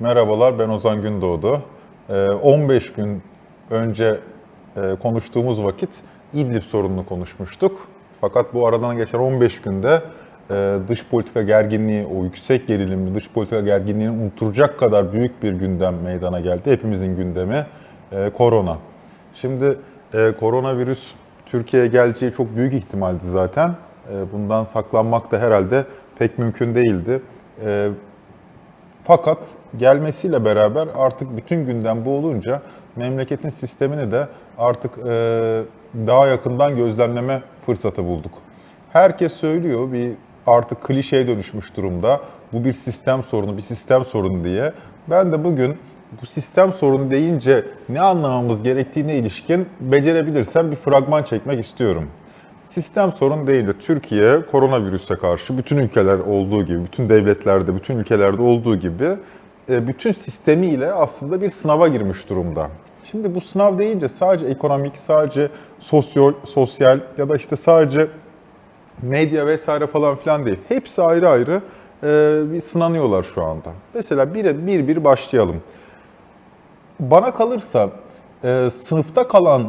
Merhabalar, ben Ozan Gündoğdu. Ee, 15 gün önce e, konuştuğumuz vakit İdlib sorununu konuşmuştuk. Fakat bu aradan geçen 15 günde e, dış politika gerginliği, o yüksek gerilimli dış politika gerginliğini unutturacak kadar büyük bir gündem meydana geldi. Hepimizin gündemi e, korona. Şimdi koronavirüs Türkiye'ye geleceği çok büyük ihtimaldi zaten. Bundan saklanmak da herhalde pek mümkün değildi. Fakat gelmesiyle beraber artık bütün gündem bu olunca memleketin sistemini de artık e, daha yakından gözlemleme fırsatı bulduk. Herkes söylüyor bir artık klişeye dönüşmüş durumda. Bu bir sistem sorunu, bir sistem sorunu diye. Ben de bugün bu sistem sorunu deyince ne anlamamız gerektiğine ilişkin becerebilirsem bir fragman çekmek istiyorum. Sistem sorun değil de Türkiye koronavirüse karşı bütün ülkeler olduğu gibi, bütün devletlerde, bütün ülkelerde olduğu gibi e, bütün sistemiyle aslında bir sınava girmiş durumda. Şimdi bu sınav deyince sadece ekonomik, sadece sosyal, sosyal ya da işte sadece medya vesaire falan filan değil. Hepsi ayrı ayrı e, bir sınanıyorlar şu anda. Mesela bir bir, bir başlayalım. Bana kalırsa e, sınıfta kalan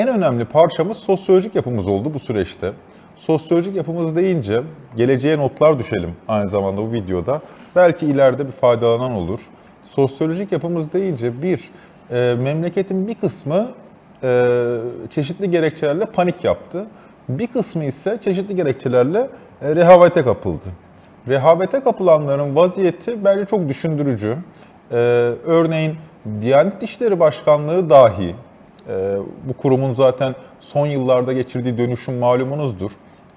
en önemli parçamız sosyolojik yapımız oldu bu süreçte. Sosyolojik yapımız deyince geleceğe notlar düşelim aynı zamanda bu videoda. Belki ileride bir faydalanan olur. Sosyolojik yapımız deyince bir, e, memleketin bir kısmı e, çeşitli gerekçelerle panik yaptı. Bir kısmı ise çeşitli gerekçelerle e, rehavete kapıldı. Rehavete kapılanların vaziyeti bence çok düşündürücü. Ee, örneğin Diyanet İşleri Başkanlığı dahi, e, bu kurumun zaten son yıllarda geçirdiği dönüşüm malumunuzdur.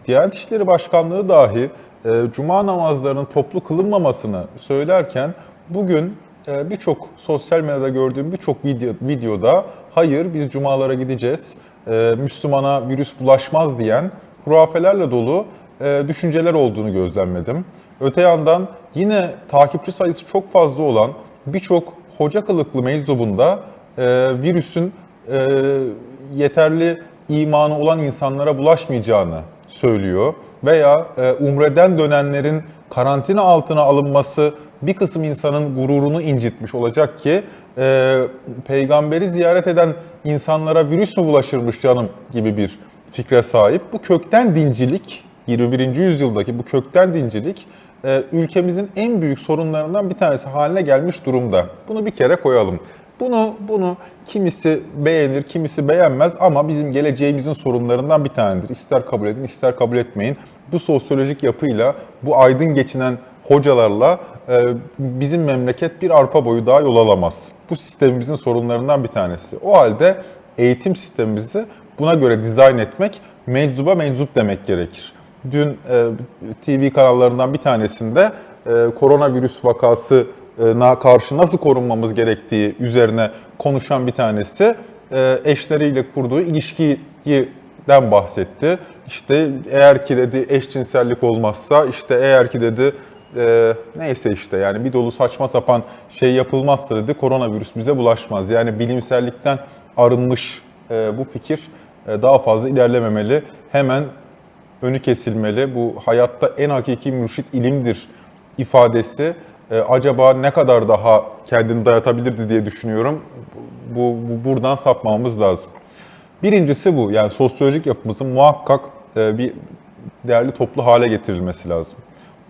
Diyanet İşleri Başkanlığı dahi e, cuma namazlarının toplu kılınmamasını söylerken bugün e, birçok sosyal medyada gördüğüm birçok video, videoda hayır biz cumalara gideceğiz, e, Müslümana virüs bulaşmaz diyen hurafelerle dolu düşünceler olduğunu gözlemledim. Öte yandan yine takipçi sayısı çok fazla olan birçok hoca kılıklı meczubunda virüsün e, yeterli imanı olan insanlara bulaşmayacağını söylüyor. Veya e, umreden dönenlerin karantina altına alınması bir kısım insanın gururunu incitmiş olacak ki e, peygamberi ziyaret eden insanlara virüs mü bulaşırmış canım gibi bir fikre sahip. Bu kökten dincilik, 21. yüzyıldaki bu kökten dincilik e, ülkemizin en büyük sorunlarından bir tanesi haline gelmiş durumda. Bunu bir kere koyalım. Bunu bunu kimisi beğenir, kimisi beğenmez ama bizim geleceğimizin sorunlarından bir tanedir. İster kabul edin, ister kabul etmeyin. Bu sosyolojik yapıyla, bu aydın geçinen hocalarla e, bizim memleket bir arpa boyu daha yol alamaz. Bu sistemimizin sorunlarından bir tanesi. O halde eğitim sistemimizi buna göre dizayn etmek, meczuba menzup demek gerekir. Dün e, TV kanallarından bir tanesinde e, koronavirüs vakasına karşı nasıl korunmamız gerektiği üzerine konuşan bir tanesi e, eşleriyle kurduğu ilişkiden bahsetti. İşte eğer ki dedi eşcinsellik olmazsa, işte eğer ki dedi e, neyse işte yani bir dolu saçma sapan şey yapılmazsa dedi koronavirüs bize bulaşmaz. Yani bilimsellikten arınmış e, bu fikir e, daha fazla ilerlememeli. Hemen önü kesilmeli. Bu hayatta en hakiki mürşit ilimdir ifadesi e, acaba ne kadar daha kendini dayatabilirdi diye düşünüyorum. Bu, bu buradan sapmamamız lazım. Birincisi bu. Yani sosyolojik yapımızın muhakkak e, bir değerli toplu hale getirilmesi lazım.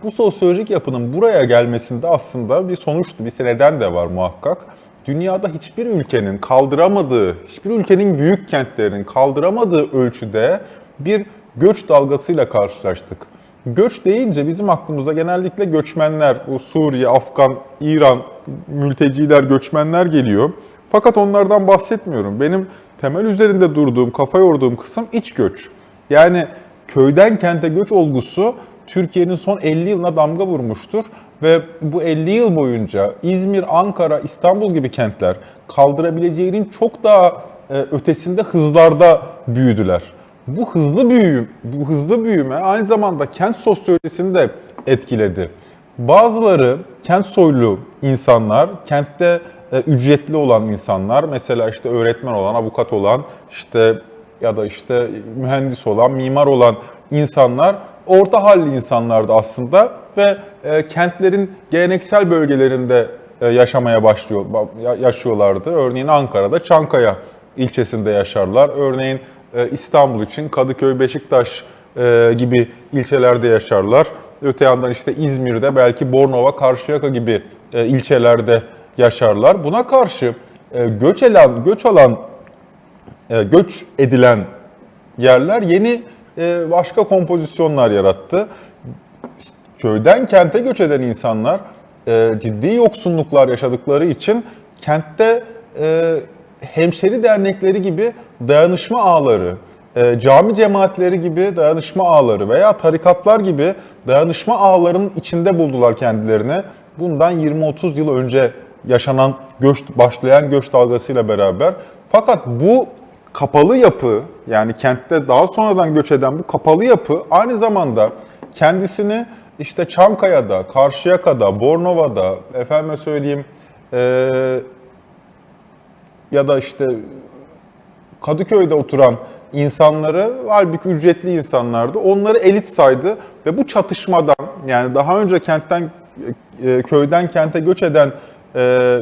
Bu sosyolojik yapının buraya gelmesinde aslında bir sonuçtu, bir neden de var muhakkak. Dünyada hiçbir ülkenin kaldıramadığı, hiçbir ülkenin büyük kentlerinin kaldıramadığı ölçüde bir göç dalgasıyla karşılaştık. Göç deyince bizim aklımıza genellikle göçmenler, bu Suriye, Afgan, İran mülteciler, göçmenler geliyor. Fakat onlardan bahsetmiyorum. Benim temel üzerinde durduğum, kafa yorduğum kısım iç göç. Yani köyden kente göç olgusu Türkiye'nin son 50 yılına damga vurmuştur ve bu 50 yıl boyunca İzmir, Ankara, İstanbul gibi kentler kaldırabileceğinin çok daha e, ötesinde hızlarda büyüdüler. Bu hızlı büyüm, bu hızlı büyüme aynı zamanda kent sosyolojisini de etkiledi. Bazıları kent soylu insanlar, kentte e, ücretli olan insanlar, mesela işte öğretmen olan, avukat olan, işte ya da işte mühendis olan, mimar olan insanlar orta halli insanlardı aslında ve e, kentlerin geleneksel bölgelerinde e, yaşamaya başlıyor ya- yaşıyorlardı. Örneğin Ankara'da Çankaya ilçesinde yaşarlar. Örneğin İstanbul için Kadıköy, Beşiktaş e, gibi ilçelerde yaşarlar. Öte yandan işte İzmir'de belki Bornova, Karşıyaka gibi e, ilçelerde yaşarlar. Buna karşı e, göç alan, göç alan, e, göç edilen yerler yeni e, başka kompozisyonlar yarattı. Köyden kente göç eden insanlar e, ciddi yoksunluklar yaşadıkları için kentte e, hemşeri dernekleri gibi dayanışma ağları, e, cami cemaatleri gibi dayanışma ağları veya tarikatlar gibi dayanışma ağlarının içinde buldular kendilerini. Bundan 20-30 yıl önce yaşanan göç, başlayan göç dalgasıyla beraber. Fakat bu kapalı yapı yani kentte daha sonradan göç eden bu kapalı yapı aynı zamanda kendisini işte Çankaya'da, Karşıyaka'da, Bornova'da, efendime söyleyeyim eee, ya da işte Kadıköy'de oturan insanları halbuki ücretli insanlardı. Onları elit saydı ve bu çatışmadan yani daha önce kentten e, köyden kente göç eden e,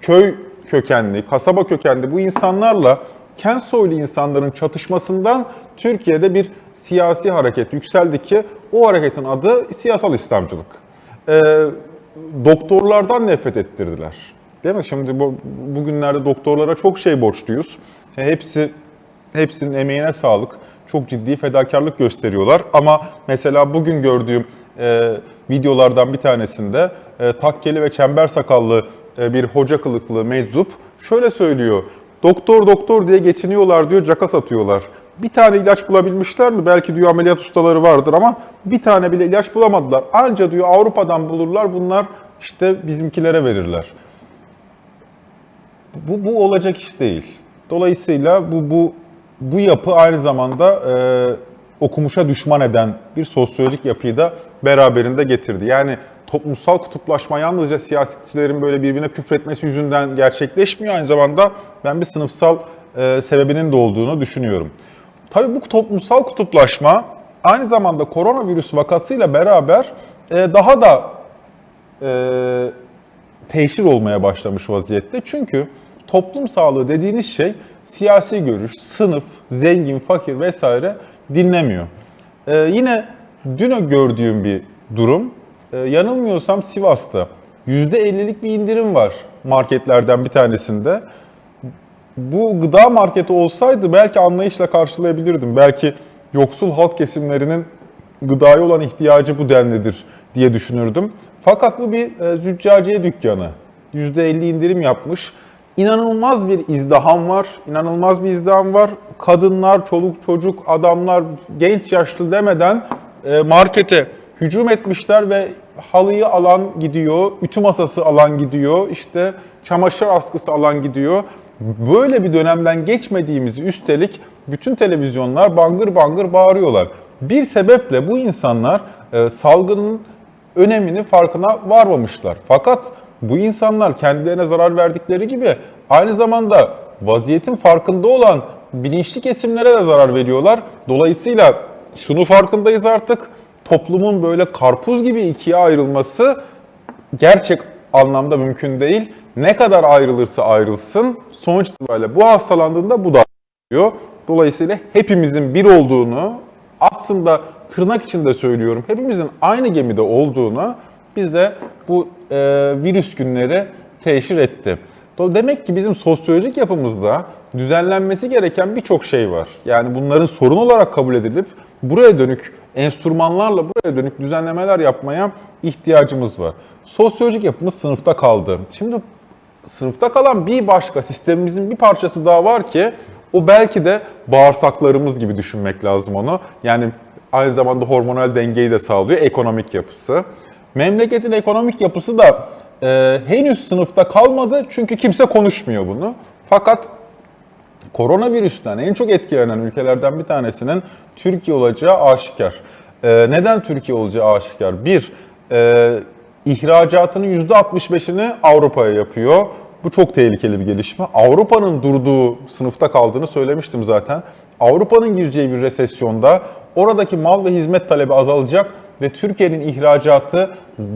köy kökenli, kasaba kökenli bu insanlarla kent soylu insanların çatışmasından Türkiye'de bir siyasi hareket yükseldi ki o hareketin adı siyasal İslamcılık. E, doktorlardan nefret ettirdiler. Değil mi? Şimdi bu, bugünlerde doktorlara çok şey borçluyuz. E, Hepsi hepsinin emeğine sağlık. Çok ciddi fedakarlık gösteriyorlar. Ama mesela bugün gördüğüm e, videolardan bir tanesinde e, takkeli ve çember sakallı e, bir hoca kılıklı meczup şöyle söylüyor. Doktor doktor diye geçiniyorlar diyor, caka satıyorlar. Bir tane ilaç bulabilmişler mi? Belki diyor ameliyat ustaları vardır ama bir tane bile ilaç bulamadılar. Anca diyor Avrupa'dan bulurlar bunlar işte bizimkilere verirler. Bu, bu olacak iş değil. Dolayısıyla bu bu bu yapı aynı zamanda e, okumuşa düşman eden bir sosyolojik yapıyı da beraberinde getirdi. Yani toplumsal kutuplaşma yalnızca siyasetçilerin böyle birbirine küfretmesi yüzünden gerçekleşmiyor. Aynı zamanda ben bir sınıfsal e, sebebinin de olduğunu düşünüyorum. Tabii bu toplumsal kutuplaşma aynı zamanda koronavirüs vakasıyla beraber e, daha da e, teşhir olmaya başlamış vaziyette. Çünkü toplum sağlığı dediğiniz şey siyasi görüş, sınıf, zengin, fakir vesaire dinlemiyor. Ee, yine dün gördüğüm bir durum. Ee, yanılmıyorsam Sivas'ta %50'lik bir indirim var marketlerden bir tanesinde. Bu gıda marketi olsaydı belki anlayışla karşılayabilirdim. Belki yoksul halk kesimlerinin gıdaya olan ihtiyacı bu denlidir diye düşünürdüm. Fakat bu bir e, züccaciye dükkanı. %50 indirim yapmış. İnanılmaz bir izdiham var. İnanılmaz bir izdiham var. Kadınlar, çoluk çocuk, adamlar, genç yaşlı demeden e, markete hücum etmişler ve halıyı alan gidiyor, ütü masası alan gidiyor, işte çamaşır askısı alan gidiyor. Böyle bir dönemden geçmediğimizi üstelik bütün televizyonlar bangır bangır bağırıyorlar. Bir sebeple bu insanlar e, salgının önemini farkına varmamışlar. Fakat bu insanlar kendilerine zarar verdikleri gibi aynı zamanda vaziyetin farkında olan bilinçli kesimlere de zarar veriyorlar. Dolayısıyla şunu farkındayız artık. Toplumun böyle karpuz gibi ikiye ayrılması gerçek anlamda mümkün değil. Ne kadar ayrılırsa ayrılsın sonuç itibariyle bu hastalandığında bu da ayrılıyor. Dolayısıyla hepimizin bir olduğunu aslında tırnak içinde söylüyorum. Hepimizin aynı gemide olduğunu bize bu e, virüs günleri teşhir etti. Demek ki bizim sosyolojik yapımızda düzenlenmesi gereken birçok şey var. Yani bunların sorun olarak kabul edilip buraya dönük enstrümanlarla buraya dönük düzenlemeler yapmaya ihtiyacımız var. Sosyolojik yapımız sınıfta kaldı. Şimdi sınıfta kalan bir başka sistemimizin bir parçası daha var ki o belki de bağırsaklarımız gibi düşünmek lazım onu. Yani aynı zamanda hormonal dengeyi de sağlıyor ekonomik yapısı. Memleketin ekonomik yapısı da e, henüz sınıfta kalmadı çünkü kimse konuşmuyor bunu. Fakat koronavirüsten en çok etkilenen ülkelerden bir tanesinin Türkiye olacağı aşikar. Ee, neden Türkiye olacağı aşikar? Bir, e, ihracatının %65'ini Avrupa'ya yapıyor. Bu çok tehlikeli bir gelişme. Avrupa'nın durduğu, sınıfta kaldığını söylemiştim zaten. Avrupa'nın gireceği bir resesyonda oradaki mal ve hizmet talebi azalacak ve Türkiye'nin ihracatı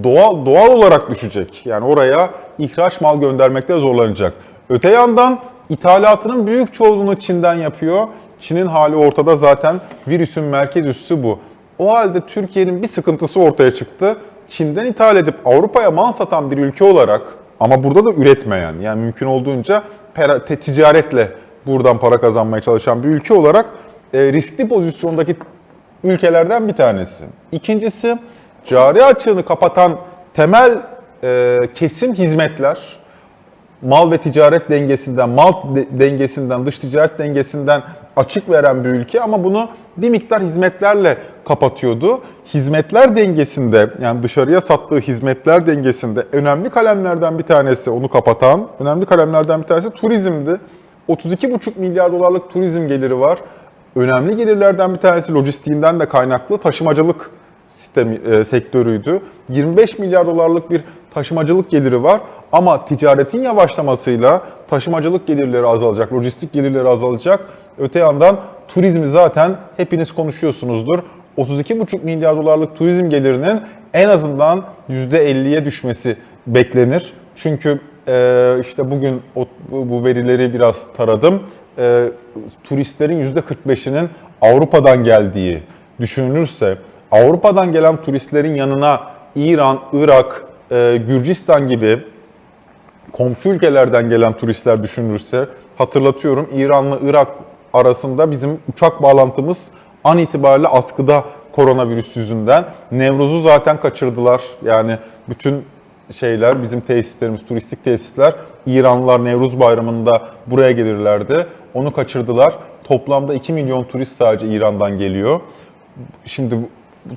doğal doğal olarak düşecek. Yani oraya ihraç mal göndermekte zorlanacak. Öte yandan ithalatının büyük çoğunluğunu Çin'den yapıyor. Çin'in hali ortada zaten virüsün merkez üssü bu. O halde Türkiye'nin bir sıkıntısı ortaya çıktı. Çin'den ithal edip Avrupa'ya mal satan bir ülke olarak ama burada da üretmeyen yani mümkün olduğunca ticaretle buradan para kazanmaya çalışan bir ülke olarak e, riskli pozisyondaki ülkelerden bir tanesi. İkincisi cari açığını kapatan temel e, kesim hizmetler mal ve ticaret dengesinden, mal de- dengesinden, dış ticaret dengesinden açık veren bir ülke ama bunu bir miktar hizmetlerle kapatıyordu. Hizmetler dengesinde yani dışarıya sattığı hizmetler dengesinde önemli kalemlerden bir tanesi onu kapatan, önemli kalemlerden bir tanesi turizmdi. 32,5 milyar dolarlık turizm geliri var. Önemli gelirlerden bir tanesi lojistiğinden de kaynaklı taşımacılık sistemi, e, sektörüydü. 25 milyar dolarlık bir taşımacılık geliri var ama ticaretin yavaşlamasıyla taşımacılık gelirleri azalacak, lojistik gelirleri azalacak. Öte yandan turizmi zaten hepiniz konuşuyorsunuzdur. 32,5 milyar dolarlık turizm gelirinin en azından %50'ye düşmesi beklenir. Çünkü e, işte bugün o, bu verileri biraz taradım. E, turistlerin %45'inin Avrupa'dan geldiği düşünülürse Avrupa'dan gelen turistlerin yanına İran, Irak, e, Gürcistan gibi komşu ülkelerden gelen turistler düşünülürse hatırlatıyorum İran'la Irak arasında bizim uçak bağlantımız an itibariyle askıda koronavirüs yüzünden. Nevruz'u zaten kaçırdılar. Yani bütün şeyler bizim tesislerimiz, turistik tesisler İranlılar Nevruz Bayramı'nda buraya gelirlerdi. Onu kaçırdılar. Toplamda 2 milyon turist sadece İran'dan geliyor. Şimdi bu,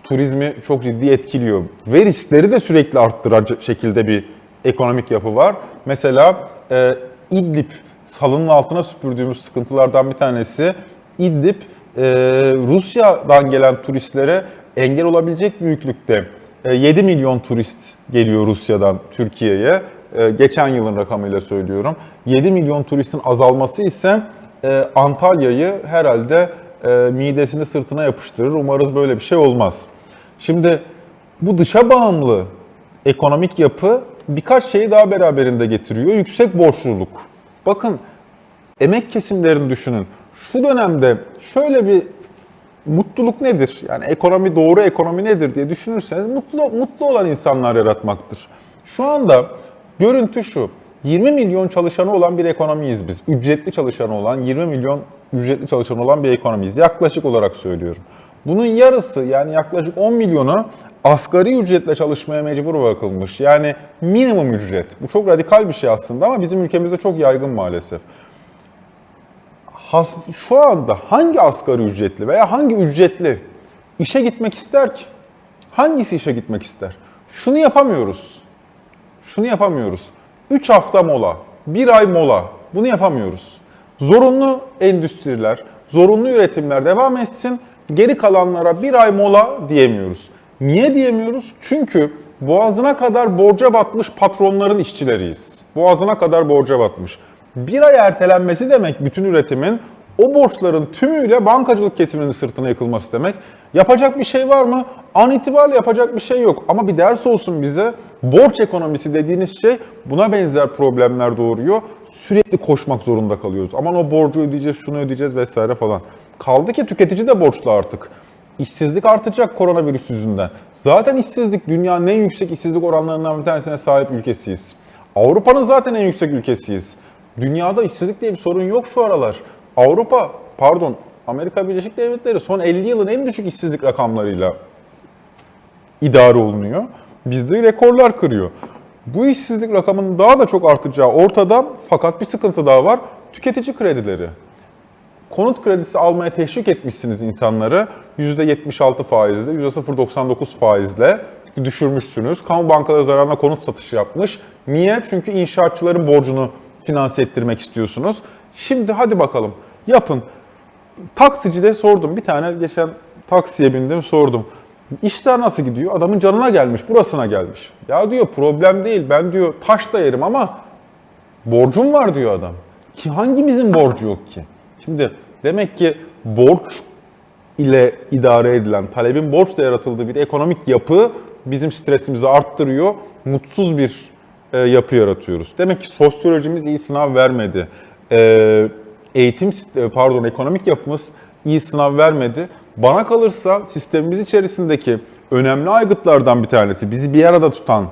turizmi çok ciddi etkiliyor. Ve riskleri de sürekli arttıracak şekilde bir ekonomik yapı var. Mesela e, İdlib salının altına süpürdüğümüz sıkıntılardan bir tanesi İdlib e, Rusya'dan gelen turistlere engel olabilecek büyüklükte. E, 7 milyon turist geliyor Rusya'dan Türkiye'ye. E, geçen yılın rakamıyla söylüyorum. 7 milyon turistin azalması ise e, Antalya'yı herhalde e, midesini sırtına yapıştırır. Umarız böyle bir şey olmaz. Şimdi bu dışa bağımlı ekonomik yapı birkaç şeyi daha beraberinde getiriyor. Yüksek borçluluk. Bakın emek kesimlerini düşünün. Şu dönemde şöyle bir mutluluk nedir? Yani ekonomi doğru ekonomi nedir diye düşünürseniz mutlu mutlu olan insanlar yaratmaktır. Şu anda görüntü şu. 20 milyon çalışanı olan bir ekonomiyiz biz. Ücretli çalışanı olan 20 milyon ücretli çalışanı olan bir ekonomiyiz. Yaklaşık olarak söylüyorum. Bunun yarısı yani yaklaşık 10 milyonu asgari ücretle çalışmaya mecbur bırakılmış. Yani minimum ücret. Bu çok radikal bir şey aslında ama bizim ülkemizde çok yaygın maalesef has, şu anda hangi asgari ücretli veya hangi ücretli işe gitmek ister ki? Hangisi işe gitmek ister? Şunu yapamıyoruz. Şunu yapamıyoruz. 3 hafta mola, 1 ay mola. Bunu yapamıyoruz. Zorunlu endüstriler, zorunlu üretimler devam etsin. Geri kalanlara bir ay mola diyemiyoruz. Niye diyemiyoruz? Çünkü boğazına kadar borca batmış patronların işçileriyiz. Boğazına kadar borca batmış. Bir ay ertelenmesi demek bütün üretimin o borçların tümüyle bankacılık kesiminin sırtına yıkılması demek. Yapacak bir şey var mı? An itibariyle yapacak bir şey yok. Ama bir ders olsun bize. Borç ekonomisi dediğiniz şey buna benzer problemler doğuruyor. Sürekli koşmak zorunda kalıyoruz. Aman o borcu ödeyeceğiz, şunu ödeyeceğiz vesaire falan. Kaldı ki tüketici de borçlu artık. İşsizlik artacak koronavirüs yüzünden. Zaten işsizlik dünyanın en yüksek işsizlik oranlarından bir tanesine sahip ülkesiyiz. Avrupa'nın zaten en yüksek ülkesiyiz. Dünyada işsizlik diye bir sorun yok şu aralar. Avrupa, pardon Amerika Birleşik Devletleri son 50 yılın en düşük işsizlik rakamlarıyla idare olunuyor. Bizde rekorlar kırıyor. Bu işsizlik rakamının daha da çok artacağı ortada fakat bir sıkıntı daha var. Tüketici kredileri. Konut kredisi almaya teşvik etmişsiniz insanları. %76 faizle, %0.99 faizle düşürmüşsünüz. Kamu bankaları zararına konut satışı yapmış. Niye? Çünkü inşaatçıların borcunu finanse ettirmek istiyorsunuz. Şimdi hadi bakalım yapın. Taksicide sordum. Bir tane geçen taksiye bindim sordum. İşler nasıl gidiyor? Adamın canına gelmiş, burasına gelmiş. Ya diyor problem değil. Ben diyor taş da yerim ama borcum var diyor adam. Ki hangimizin borcu yok ki? Şimdi demek ki borç ile idare edilen, talebin borçla yaratıldığı bir ekonomik yapı bizim stresimizi arttırıyor. Mutsuz bir e, yapı yaratıyoruz. Demek ki sosyolojimiz iyi sınav vermedi. E, eğitim, e, pardon ekonomik yapımız iyi sınav vermedi. Bana kalırsa sistemimiz içerisindeki önemli aygıtlardan bir tanesi, bizi bir arada tutan,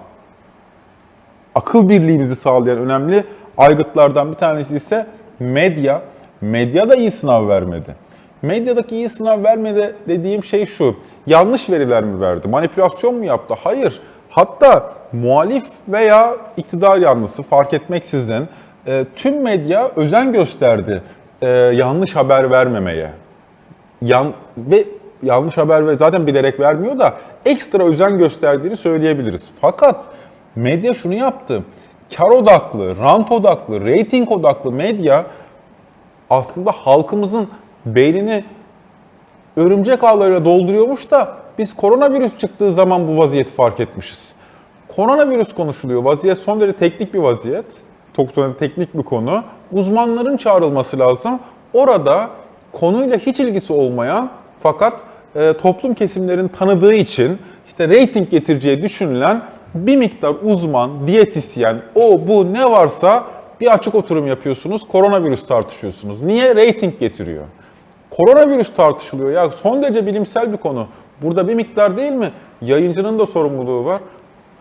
akıl birliğimizi sağlayan önemli aygıtlardan bir tanesi ise medya. Medya da iyi sınav vermedi. Medyadaki iyi sınav vermedi dediğim şey şu. Yanlış veriler mi verdi? Manipülasyon mu yaptı? Hayır. Hatta muhalif veya iktidar yanlısı fark etmeksizin e, tüm medya özen gösterdi e, yanlış haber vermemeye. Yan, ve yanlış haber ve zaten bilerek vermiyor da ekstra özen gösterdiğini söyleyebiliriz. Fakat medya şunu yaptı. Kar odaklı, rant odaklı, reyting odaklı medya aslında halkımızın beynini örümcek ağlarıyla dolduruyormuş da biz koronavirüs çıktığı zaman bu vaziyeti fark etmişiz. Koronavirüs konuşuluyor. Vaziyet son derece teknik bir vaziyet. Çok teknik bir konu. Uzmanların çağrılması lazım. Orada konuyla hiç ilgisi olmayan fakat e, toplum kesimlerin tanıdığı için işte reyting getireceği düşünülen bir miktar uzman, diyetisyen, o bu ne varsa bir açık oturum yapıyorsunuz, koronavirüs tartışıyorsunuz. Niye? Reyting getiriyor. Koronavirüs tartışılıyor ya son derece bilimsel bir konu. Burada bir miktar değil mi? Yayıncının da sorumluluğu var.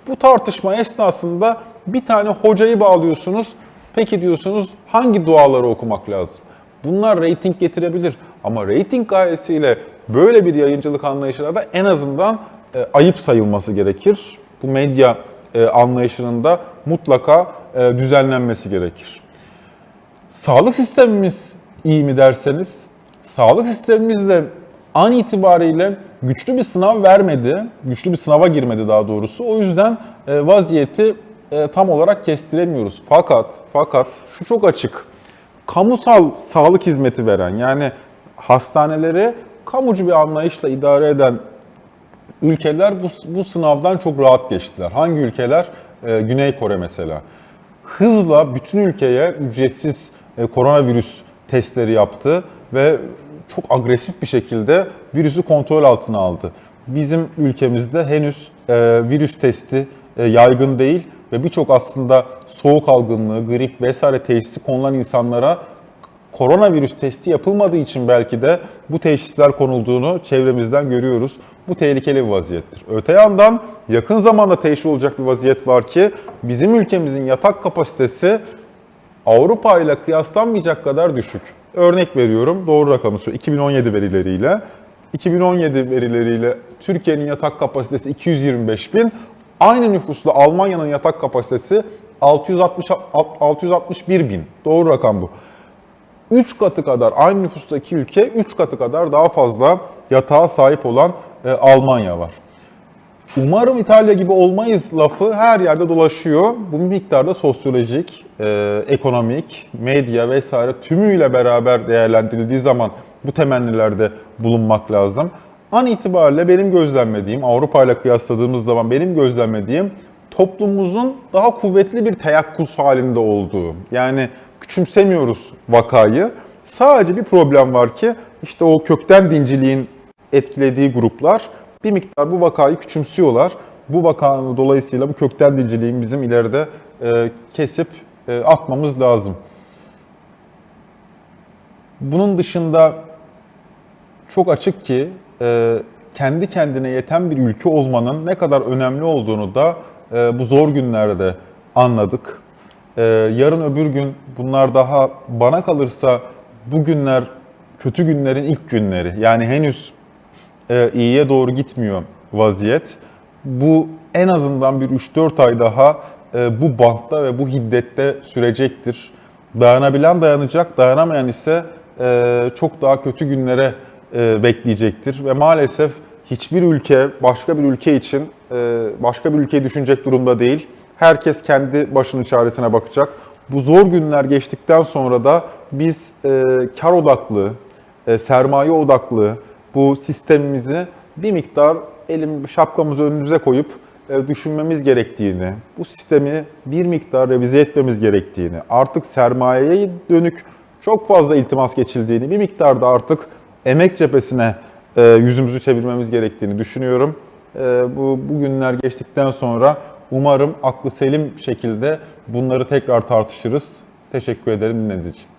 Bu tartışma esnasında bir tane hocayı bağlıyorsunuz. Peki diyorsunuz hangi duaları okumak lazım? Bunlar reyting getirebilir. Ama reyting gayesiyle böyle bir yayıncılık anlayışına da en azından e, ayıp sayılması gerekir. Bu medya e, anlayışının da mutlaka e, düzenlenmesi gerekir. Sağlık sistemimiz iyi mi derseniz, sağlık sistemimiz de an itibariyle güçlü bir sınav vermedi, güçlü bir sınava girmedi daha doğrusu. O yüzden e, vaziyeti e, tam olarak kestiremiyoruz. Fakat, fakat şu çok açık, kamusal sağlık hizmeti veren yani hastaneleri kamucu bir anlayışla idare eden ülkeler bu, bu sınavdan çok rahat geçtiler. Hangi ülkeler? Ee, Güney Kore mesela. Hızla bütün ülkeye ücretsiz e, koronavirüs testleri yaptı ve çok agresif bir şekilde virüsü kontrol altına aldı. Bizim ülkemizde henüz e, virüs testi e, yaygın değil ve birçok aslında soğuk algınlığı, grip vesaire teşhisi konulan insanlara koronavirüs testi yapılmadığı için belki de bu teşhisler konulduğunu çevremizden görüyoruz. Bu tehlikeli bir vaziyettir. Öte yandan yakın zamanda teşhis olacak bir vaziyet var ki bizim ülkemizin yatak kapasitesi Avrupa ile kıyaslanmayacak kadar düşük. Örnek veriyorum doğru rakamı söylüyorum 2017 verileriyle. 2017 verileriyle Türkiye'nin yatak kapasitesi 225 bin. Aynı nüfusla Almanya'nın yatak kapasitesi 660, 661 bin. Doğru rakam bu. 3 katı kadar aynı nüfustaki ülke 3 katı kadar daha fazla yatağa sahip olan e, Almanya var. Umarım İtalya gibi olmayız lafı her yerde dolaşıyor. Bu miktarda sosyolojik, e, ekonomik, medya vesaire tümüyle beraber değerlendirildiği zaman bu temennilerde bulunmak lazım. An itibariyle benim gözlemlediğim, Avrupa ile kıyasladığımız zaman benim gözlemlediğim toplumumuzun daha kuvvetli bir teyakkuz halinde olduğu. Yani küçümsemiyoruz vakayı. Sadece bir problem var ki işte o kökten dinciliğin etkilediği gruplar bir miktar bu vakayı küçümsüyorlar. Bu vakanın dolayısıyla bu kökten dinciliğin bizim ileride e, kesip e, atmamız lazım. Bunun dışında çok açık ki kendi kendine yeten bir ülke olmanın ne kadar önemli olduğunu da e, bu zor günlerde anladık. E, yarın öbür gün bunlar daha bana kalırsa bu günler kötü günlerin ilk günleri. Yani henüz e, iyiye doğru gitmiyor vaziyet. Bu en azından bir 3-4 ay daha e, bu bantta ve bu hiddette sürecektir. Dayanabilen dayanacak, dayanamayan ise e, çok daha kötü günlere e, bekleyecektir. Ve maalesef hiçbir ülke başka bir ülke için e, başka bir ülkeyi düşünecek durumda değil. Herkes kendi başının çaresine bakacak. Bu zor günler geçtikten sonra da biz e, kar odaklı, e, sermaye odaklı bu sistemimizi bir miktar elim şapkamızı önümüze koyup e, düşünmemiz gerektiğini, bu sistemi bir miktar revize etmemiz gerektiğini, artık sermayeye dönük çok fazla iltimas geçildiğini, bir miktar da artık emek cephesine e, yüzümüzü çevirmemiz gerektiğini düşünüyorum. E, bu bugünler geçtikten sonra umarım aklı selim şekilde bunları tekrar tartışırız. Teşekkür ederim dinlediğiniz için.